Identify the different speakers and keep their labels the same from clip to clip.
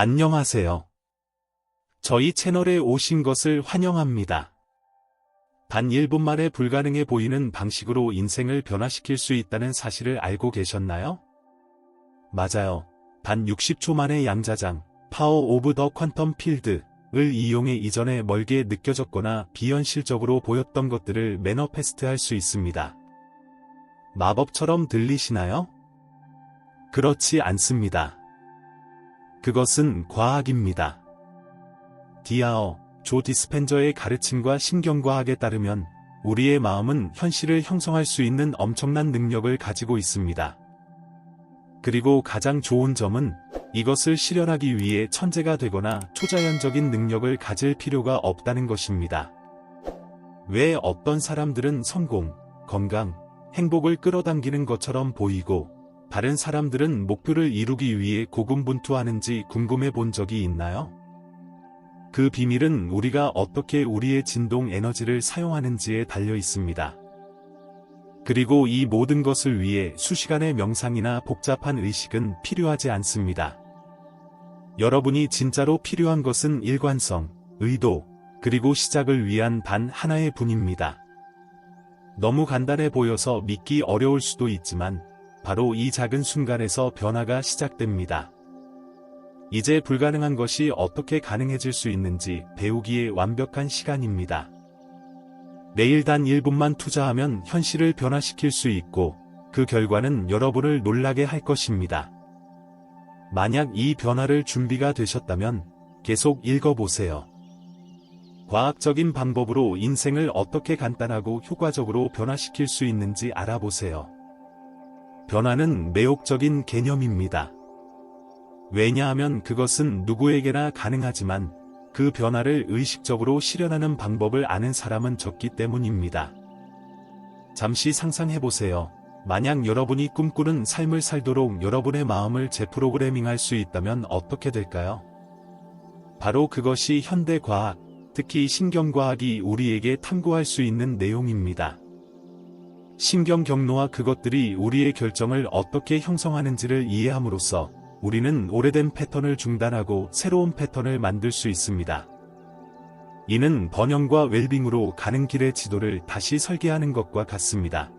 Speaker 1: 안녕하세요. 저희 채널에 오신 것을 환영합니다. 단 1분 만에 불가능해 보이는 방식으로 인생을 변화시킬 수 있다는 사실을 알고 계셨나요? 맞아요. 단 60초 만에 양자장, 파워 오브 더 퀀텀 필드를 이용해 이전에 멀게 느껴졌거나 비현실적으로 보였던 것들을 매너페스트 할 수 있습니다. 마법처럼 들리시나요? 그렇지 않습니다. 그것은 과학입니다. 디아어, 조 디스펜저의 가르침과 신경과학에 따르면 우리의 마음은 현실을 형성할 수 있는 엄청난 능력을 가지고 있습니다. 그리고 가장 좋은 점은 이것을 실현하기 위해 천재가 되거나 초자연적인 능력을 가질 필요가 없다는 것입니다. 왜 어떤 사람들은 성공, 건강, 행복을 끌어당기는 것처럼 보이고 다른 사람들은 목표를 이루기 위해 고군분투하는지 궁금해 본 적이 있나요? 그 비밀은 우리가 어떻게 우리의 진동 에너지를 사용하는지에 달려 있습니다. 그리고 이 모든 것을 위해 수시간의 명상이나 복잡한 의식은 필요하지 않습니다. 여러분이 진짜로 필요한 것은 일관성, 의도, 그리고 시작을 위한 단 하나의 분입니다. 너무 간단해 보여서 믿기 어려울 수도 있지만 바로 이 작은 순간에서 변화가 시작됩니다. 이제 불가능한 것이 어떻게 가능해질 수 있는지 배우기에 완벽한 시간입니다. 매일 단 1분만 투자하면 현실을 변화시킬 수 있고 그 결과는 여러분을 놀라게 할 것입니다. 만약 이 변화를 준비가 되셨다면 계속 읽어보세요. 과학적인 방법으로 인생을 어떻게 간단하고 효과적으로 변화시킬 수 있는지 알아보세요. 변화는 매혹적인 개념입니다. 왜냐하면 그것은 누구에게나 가능하지만 그 변화를 의식적으로 실현하는 방법을 아는 사람은 적기 때문입니다. 잠시 상상해보세요. 만약 여러분이 꿈꾸는 삶을 살도록 여러분의 마음을 재프로그래밍할 수 있다면 어떻게 될까요? 바로 그것이 현대과학, 특히 신경과학이 우리에게 탐구할 수 있는 내용입니다. 신경 경로와 그것들이 우리의 결정을 어떻게 형성하는지를 이해함으로써 우리는 오래된 패턴을 중단하고 새로운 패턴을 만들 수 있습니다. 이는 번영과 웰빙으로 가는 길의 지도를 다시 설계하는 것과 같습니다.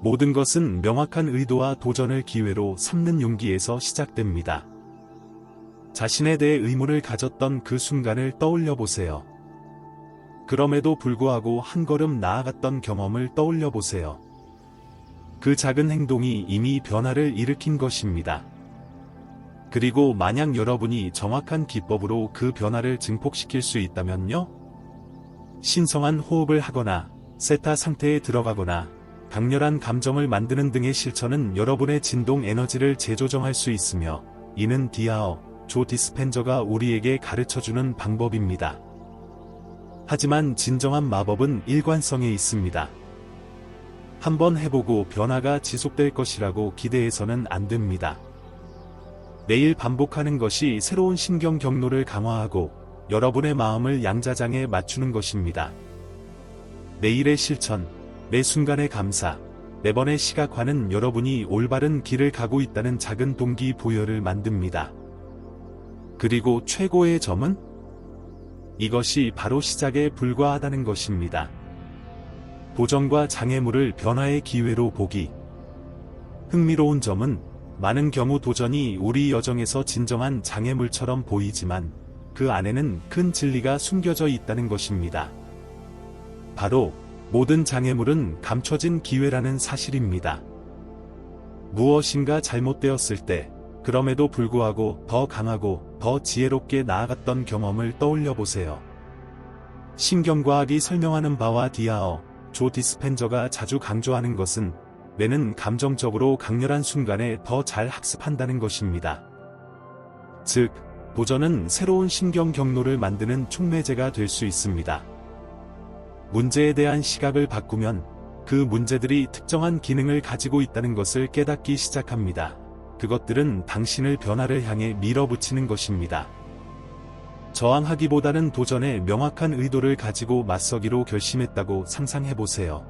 Speaker 1: 모든 것은 명확한 의도와 도전을 기회로 삼는 용기에서 시작됩니다. 자신에 대해 의문을 가졌던 그 순간을 떠올려 보세요. 그럼에도 불구하고 한 걸음 나아갔던 경험을 떠올려 보세요. 그 작은 행동이 이미 변화를 일으킨 것입니다. 그리고 만약 여러분이 정확한 기법으로 그 변화를 증폭시킬 수 있다면요? 신성한 호흡을 하거나 세타 상태에 들어가거나 강렬한 감정을 만드는 등의 실천은 여러분의 진동 에너지를 재조정할 수 있으며 이는 디아어, 조 디스펜저가 우리에게 가르쳐주는 방법입니다. 하지만 진정한 마법은 일관성에 있습니다. 한번 해보고 변화가 지속될 것이라고 기대해서는 안 됩니다. 매일 반복하는 것이 새로운 신경 경로를 강화하고 여러분의 마음을 양자장에 맞추는 것입니다. 매일의 실천, 매 순간의 감사, 매번의 시각화는 여러분이 올바른 길을 가고 있다는 작은 동기 부여를 만듭니다. 그리고 최고의 점은 이것이 바로 시작에 불과하다는 것입니다. 도전과 장애물을 변화의 기회로 보기. 흥미로운 점은 많은 경우 도전이 우리 여정에서 진정한 장애물처럼 보이지만 그 안에는 큰 진리가 숨겨져 있다는 것입니다. 바로 모든 장애물은 감춰진 기회라는 사실입니다. 무엇인가 잘못되었을 때 그럼에도 불구하고 더 강하고 더 지혜롭게 나아갔던 경험을 떠올려 보세요. 신경과학이 설명하는 바와 디아어, 조 디스펜저가 자주 강조하는 것은 뇌는 감정적으로 강렬한 순간에 더 잘 학습한다는 것입니다. 즉, 도전은 새로운 신경 경로를 만드는 촉매제가 될 수 있습니다. 문제에 대한 시각을 바꾸면 그 문제들이 특정한 기능을 가지고 있다는 것을 깨닫기 시작합니다. 그것들은 당신을 변화를 향해 밀어붙이는 것입니다. 저항하기보다는 도전에 명확한 의도를 가지고 맞서기로 결심했다고 상상해보세요.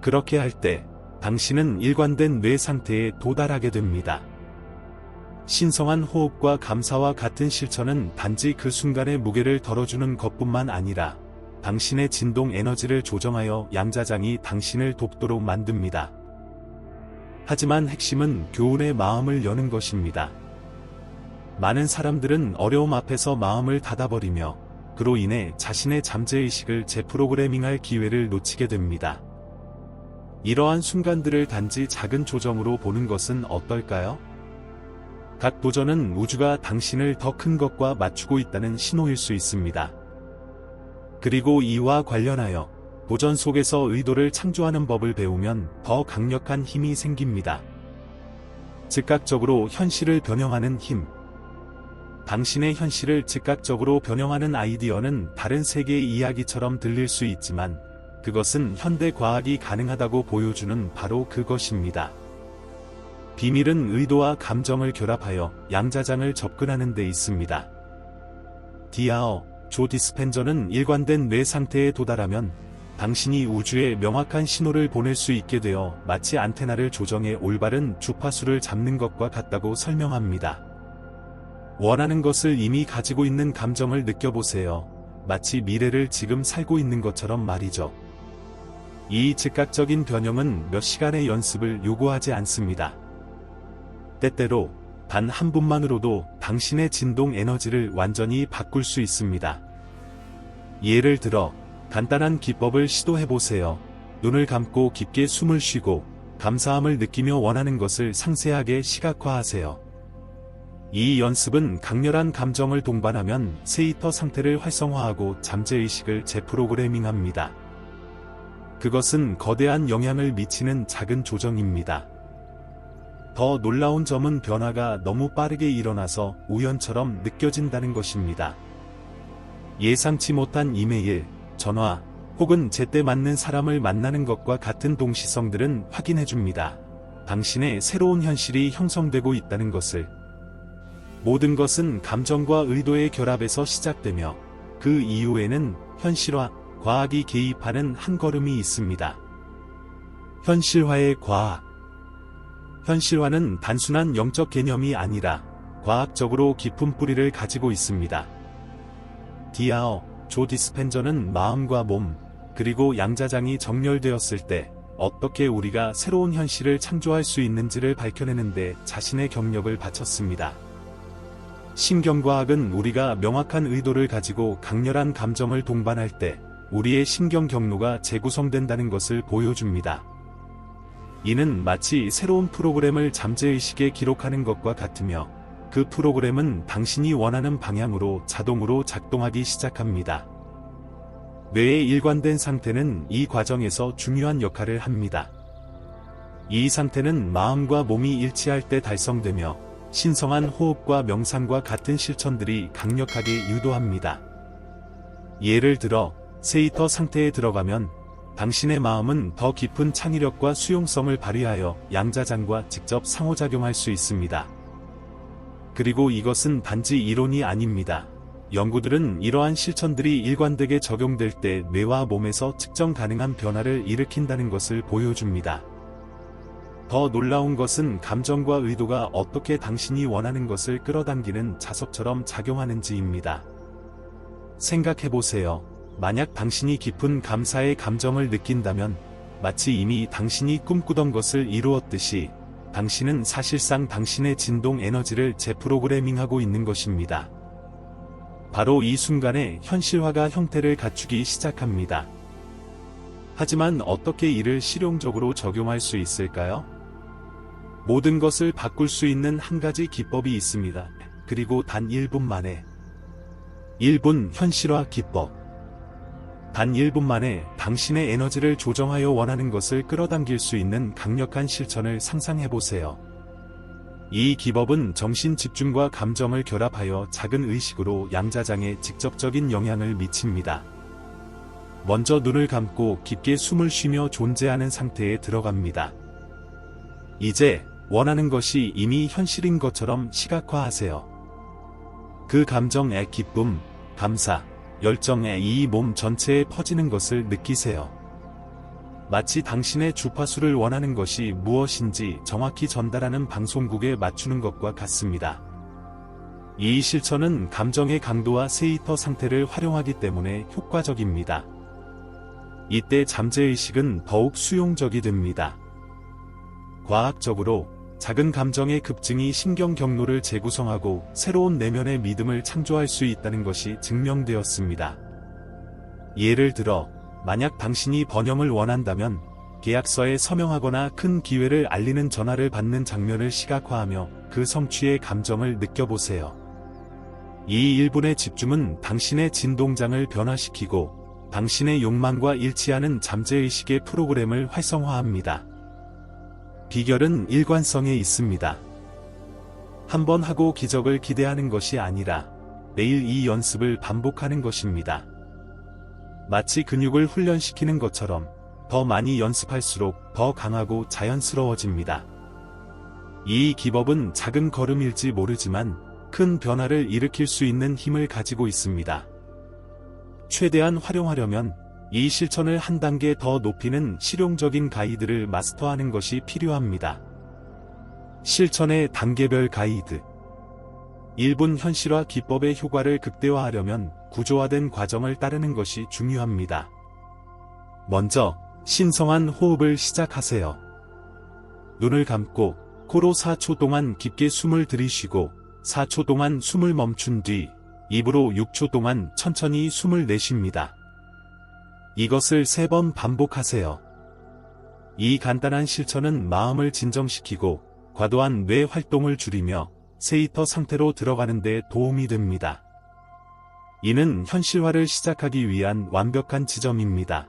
Speaker 1: 그렇게 할 때, 당신은 일관된 뇌 상태에 도달하게 됩니다. 신성한 호흡과 감사와 같은 실천은 단지 그 순간의 무게를 덜어주는 것뿐만 아니라 당신의 진동 에너지를 조정하여 양자장이 당신을 돕도록 만듭니다. 하지만 핵심은 교훈의 마음을 여는 것입니다. 많은 사람들은 어려움 앞에서 마음을 닫아버리며 그로 인해 자신의 잠재의식을 재프로그래밍할 기회를 놓치게 됩니다. 이러한 순간들을 단지 작은 조정으로 보는 것은 어떨까요? 각 도전은 우주가 당신을 더 큰 것과 맞추고 있다는 신호일 수 있습니다. 그리고 이와 관련하여 도전 속에서 의도를 창조하는 법을 배우면 더 강력한 힘이 생깁니다. 즉각적으로 현실을 변형하는 힘. 당신의 현실을 즉각적으로 변형하는 아이디어는 다른 세계의 이야기처럼 들릴 수 있지만 그것은 현대 과학이 가능하다고 보여주는 바로 그것입니다. 비밀은 의도와 감정을 결합하여 양자장을 접근하는 데 있습니다. 디아어, 조 디스펜저는 일관된 뇌 상태에 도달하면 당신이 우주에 명확한 신호를 보낼 수 있게 되어 마치 안테나를 조정해 올바른 주파수를 잡는 것과 같다고 설명합니다. 원하는 것을 이미 가지고 있는 감정을 느껴보세요. 마치 미래를 지금 살고 있는 것처럼 말이죠. 이 즉각적인 변형은 몇 시간의 연습을 요구하지 않습니다. 때때로 단 한 분만으로도 당신의 진동 에너지를 완전히 바꿀 수 있습니다. 예를 들어 간단한 기법을 시도해 보세요. 눈을 감고 깊게 숨을 쉬고 감사함을 느끼며 원하는 것을 상세하게 시각화하세요. 이 연습은 강렬한 감정을 동반하면 세이터 상태를 활성화하고 잠재의식을 재프로그래밍합니다. 그것은 거대한 영향을 미치는 작은 조정입니다. 더 놀라운 점은 변화가 너무 빠르게 일어나서 우연처럼 느껴진다는 것입니다. 예상치 못한 이메일, 전화, 혹은 제때 맞는 사람을 만나는 것과 같은 동시성들은 확인해줍니다. 당신의 새로운 현실이 형성되고 있다는 것을. 모든 것은 감정과 의도의 결합에서 시작되며 그 이후에는 현실화, 과학이 개입하는 한 걸음이 있습니다. 현실화의 과학. 현실화는 단순한 영적 개념이 아니라 과학적으로 깊은 뿌리를 가지고 있습니다. 디아어, 조 디스펜저는 마음과 몸, 그리고 양자장이 정렬되었을 때 어떻게 우리가 새로운 현실을 창조할 수 있는지를 밝혀내는데 자신의 경력을 바쳤습니다. 신경과학은 우리가 명확한 의도를 가지고 강렬한 감정을 동반할 때 우리의 신경 경로가 재구성된다는 것을 보여줍니다. 이는 마치 새로운 프로그램을 잠재의식에 기록하는 것과 같으며 그 프로그램은 당신이 원하는 방향으로 자동으로 작동하기 시작합니다. 뇌의 일관된 상태는 이 과정에서 중요한 역할을 합니다. 이 상태는 마음과 몸이 일치할 때 달성되며 신성한 호흡과 명상과 같은 실천들이 강력하게 유도합니다. 예를 들어 세이터 상태에 들어가면 당신의 마음은 더 깊은 창의력과 수용성을 발휘하여 양자장과 직접 상호작용할 수 있습니다. 그리고 이것은 단지 이론이 아닙니다. 연구들은 이러한 실천들이 일관되게 적용될 때 뇌와 몸에서 측정 가능한 변화를 일으킨다는 것을 보여줍니다. 더 놀라운 것은 감정과 의도가 어떻게 당신이 원하는 것을 끌어당기는 자석처럼 작용하는지입니다. 생각해보세요. 만약 당신이 깊은 감사의 감정을 느낀다면 마치 이미 당신이 꿈꾸던 것을 이루었듯이 당신은 사실상 당신의 진동 에너지를 재프로그래밍하고 있는 것입니다. 바로 이 순간에 현실화가 형태를 갖추기 시작합니다. 하지만 어떻게 이를 실용적으로 적용할 수 있을까요? 모든 것을 바꿀 수 있는 한 가지 기법이 있습니다. 그리고 단 1분 만에 1분 현실화 기법 단 1분 만에 당신의 에너지를 조정하여 원하는 것을 끌어당길 수 있는 강력한 실천을 상상해 보세요. 이 기법은 정신 집중과 감정을 결합하여 작은 의식으로 양자장에 직접적인 영향을 미칩니다. 먼저 눈을 감고 깊게 숨을 쉬며 존재하는 상태에 들어갑니다. 이제 원하는 것이 이미 현실인 것처럼 시각화하세요. 그 감정의 기쁨, 감사, 열정에 이몸 전체에 퍼지는 것을 느끼세요. 마치 당신의 주파수를 원하는 것이 무엇인지 정확히 전달하는 방송국에 맞추는 것과 같습니다. 이 실천은 감정의 강도와 세이터 상태를 활용하기 때문에 효과적입니다. 이때 잠재의식은 더욱 수용적이 됩니다. 과학적으로 작은 감정의 급증이 신경 경로를 재구성하고 새로운 내면의 믿음을 창조할 수 있다는 것이 증명되었습니다. 예를 들어, 만약 당신이 번영을 원한다면 계약서에 서명하거나 큰 기회를 알리는 전화를 받는 장면을 시각화하며 그 성취의 감정을 느껴보세요. 이 1분의 집중은 당신의 진동장을 변화시키고 당신의 욕망과 일치하는 잠재의식의 프로그램을 활성화합니다. 비결은 일관성에 있습니다. 한번 하고 기적을 기대하는 것이 아니라 매일 이 연습을 반복하는 것입니다. 마치 근육을 훈련시키는 것처럼 더 많이 연습할수록 더 강하고 자연스러워집니다. 이 기법은 작은 걸음일지 모르지만 큰 변화를 일으킬 수 있는 힘을 가지고 있습니다. 최대한 활용하려면 이 실천을 한 단계 더 높이는 실용적인 가이드를 마스터하는 것이 필요합니다. 실천의 단계별 가이드 1분 현실화 기법의 효과를 극대화하려면 구조화된 과정을 따르는 것이 중요합니다. 먼저 신성한 호흡을 시작하세요. 눈을 감고 코로 4초 동안 깊게 숨을 들이쉬고 4초 동안 숨을 멈춘 뒤 입으로 6초 동안 천천히 숨을 내쉽니다. 이것을 3번 반복하세요. 이 간단한 실천은 마음을 진정시키고 과도한 뇌 활동을 줄이며 세이터 상태로 들어가는 데 도움이 됩니다. 이는 현실화를 시작하기 위한 완벽한 지점입니다.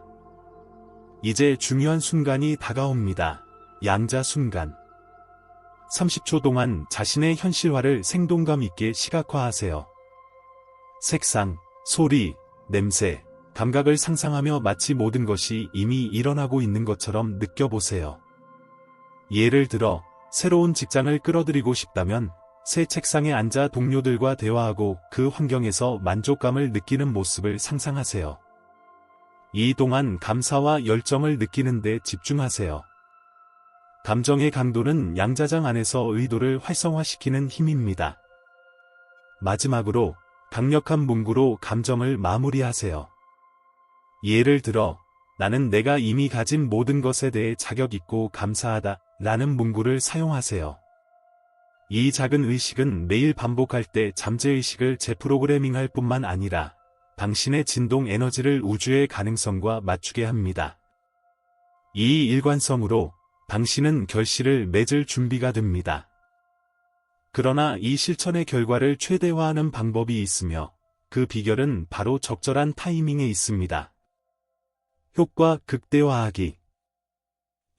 Speaker 1: 이제 중요한 순간이 다가옵니다. 양자 순간. 30초 동안 자신의 현실화를 생동감 있게 시각화하세요. 색상, 소리, 냄새, 감각을 상상하며 마치 모든 것이 이미 일어나고 있는 것처럼 느껴보세요. 예를 들어, 새로운 직장을 끌어들이고 싶다면 새 책상에 앉아 동료들과 대화하고 그 환경에서 만족감을 느끼는 모습을 상상하세요. 이 동안 감사와 열정을 느끼는 데 집중하세요. 감정의 강도는 양자장 안에서 의도를 활성화시키는 힘입니다. 마지막으로 강력한 문구로 감정을 마무리하세요. 예를 들어, 나는 내가 이미 가진 모든 것에 대해 자격 있고 감사하다 라는 문구를 사용하세요. 이 작은 의식은 매일 반복할 때 잠재의식을 재프로그래밍할 뿐만 아니라 당신의 진동 에너지를 우주의 가능성과 맞추게 합니다. 이 일관성으로 당신은 결실을 맺을 준비가 됩니다. 그러나 이 실천의 결과를 최대화하는 방법이 있으며 그 비결은 바로 적절한 타이밍에 있습니다. 효과 극대화하기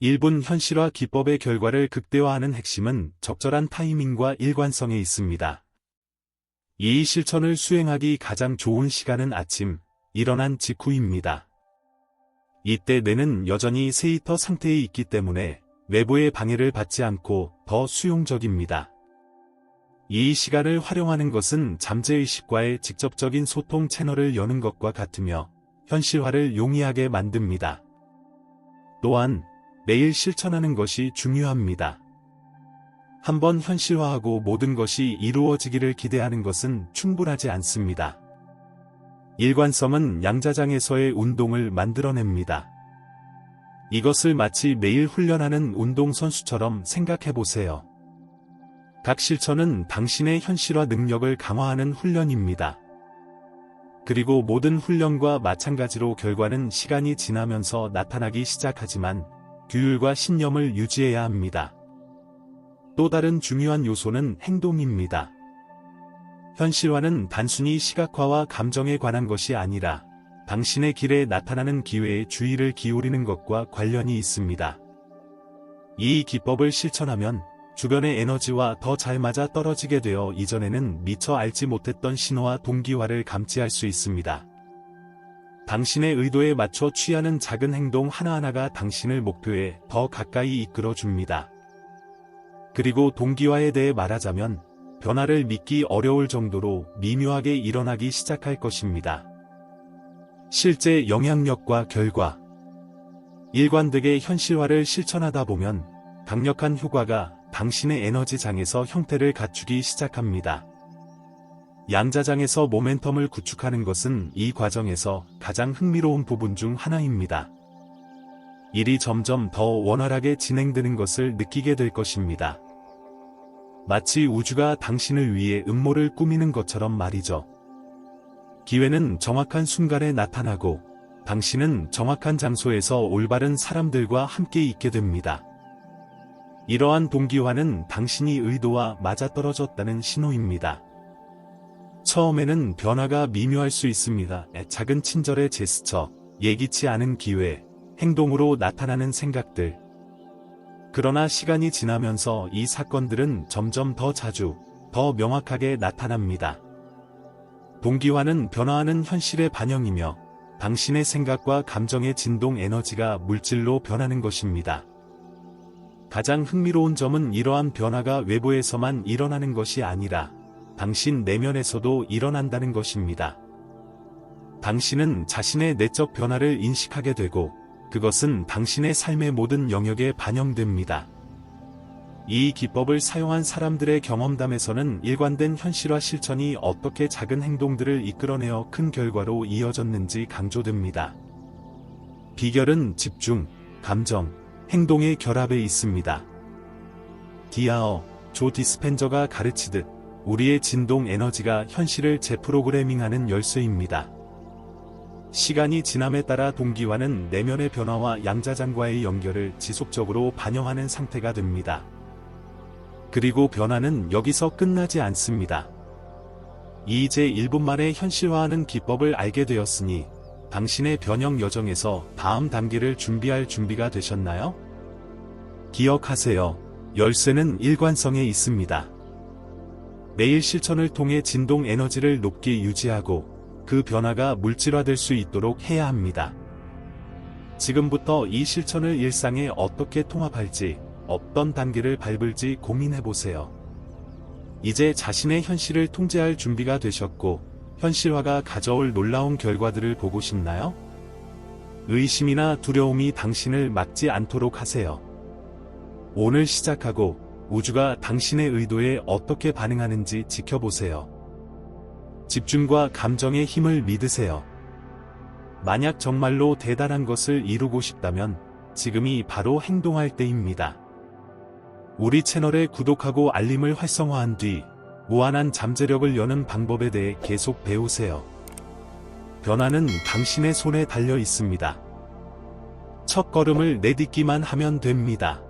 Speaker 1: 1분 현실화 기법의 결과를 극대화하는 핵심은 적절한 타이밍과 일관성에 있습니다. 이 실천을 수행하기 가장 좋은 시간은 아침, 일어난 직후입니다. 이때 뇌는 여전히 세이터 상태에 있기 때문에 외부의 방해를 받지 않고 더 수용적입니다. 이 시간을 활용하는 것은 잠재의식과의 직접적인 소통 채널을 여는 것과 같으며 현실화를 용이하게 만듭니다. 또한 매일 실천하는 것이 중요합니다. 한번 현실화하고 모든 것이 이루어지기를 기대하는 것은 충분하지 않습니다. 일관성은 양자장에서의 운동을 만들어냅니다. 이것을 마치 매일 훈련하는 운동선수처럼 생각해 보세요. 각 실천은 당신의 현실화 능력을 강화하는 훈련입니다. 그리고 모든 훈련과 마찬가지로 결과는 시간이 지나면서 나타나기 시작하지만 규율과 신념을 유지해야 합니다. 또 다른 중요한 요소는 행동입니다. 현실화는 단순히 시각화와 감정에 관한 것이 아니라 당신의 길에 나타나는 기회에 주의를 기울이는 것과 관련이 있습니다. 이 기법을 실천하면 주변의 에너지와 더 잘 맞아 떨어지게 되어 이전에는 미처 알지 못했던 신호와 동기화를 감지할 수 있습니다. 당신의 의도에 맞춰 취하는 작은 행동 하나하나가 당신을 목표에 더 가까이 이끌어 줍니다. 그리고 동기화에 대해 말하자면 변화를 믿기 어려울 정도로 미묘하게 일어나기 시작할 것입니다. 실제 영향력과 결과 일관되게 현실화를 실천하다 보면 강력한 효과가 당신의 에너지장에서 형태를 갖추기 시작합니다. 양자장에서 모멘텀을 구축하는 것은 이 과정에서 가장 흥미로운 부분 중 하나입니다. 일이 점점 더 원활하게 진행되는 것을 느끼게 될 것입니다. 마치 우주가 당신을 위해 음모를 꾸미는 것처럼 말이죠. 기회는 정확한 순간에 나타나고 당신은 정확한 장소에서 올바른 사람들과 함께 있게 됩니다. 이러한 동기화는 당신이 의도와 맞아떨어졌다는 신호입니다. 처음에는 변화가 미묘할 수 있습니다. 작은 친절의 제스처, 예기치 않은 기회, 행동으로 나타나는 생각들. 그러나 시간이 지나면서 이 사건들은 점점 더 자주, 더 명확하게 나타납니다. 동기화는 변화하는 현실의 반영이며 당신의 생각과 감정의 진동 에너지가 물질로 변하는 것입니다. 가장 흥미로운 점은 이러한 변화가 외부에서만 일어나는 것이 아니라 당신 내면에서도 일어난다는 것입니다. 당신은 자신의 내적 변화를 인식하게 되고 그것은 당신의 삶의 모든 영역에 반영됩니다. 이 기법을 사용한 사람들의 경험담에서는 일관된 현실화 실천이 어떻게 작은 행동들을 이끌어내어 큰 결과로 이어졌는지 강조됩니다. 비결은 집중, 감정, 행동의 결합에 있습니다. 디아어, 조 디스펜저가 가르치듯 우리의 진동 에너지가 현실을 재프로그래밍하는 열쇠입니다. 시간이 지남에 따라 동기화는 내면의 변화와 양자장과의 연결을 지속적으로 반영하는 상태가 됩니다. 그리고 변화는 여기서 끝나지 않습니다. 이제 1분 만에 현실화하는 기법을 알게 되었으니 당신의 변형 여정에서 다음 단계를 준비할 준비가 되셨나요? 기억하세요. 열쇠는 일관성에 있습니다. 매일 실천을 통해 진동 에너지를 높게 유지하고 그 변화가 물질화될 수 있도록 해야 합니다. 지금부터 이 실천을 일상에 어떻게 통합할지, 어떤 단계를 밟을지 고민해보세요. 이제 자신의 현실을 통제할 준비가 되셨고, 현실화가 가져올 놀라운 결과들을 보고 싶나요? 의심이나 두려움이 당신을 막지 않도록 하세요. 오늘 시작하고 우주가 당신의 의도에 어떻게 반응하는지 지켜보세요. 집중과 감정의 힘을 믿으세요. 만약 정말로 대단한 것을 이루고 싶다면 지금이 바로 행동할 때입니다. 우리 채널에 구독하고 알림을 활성화한 뒤 무한한 잠재력을 여는 방법에 대해 계속 배우세요. 변화는 당신의 손에 달려 있습니다. 첫 걸음을 내딛기만 하면 됩니다.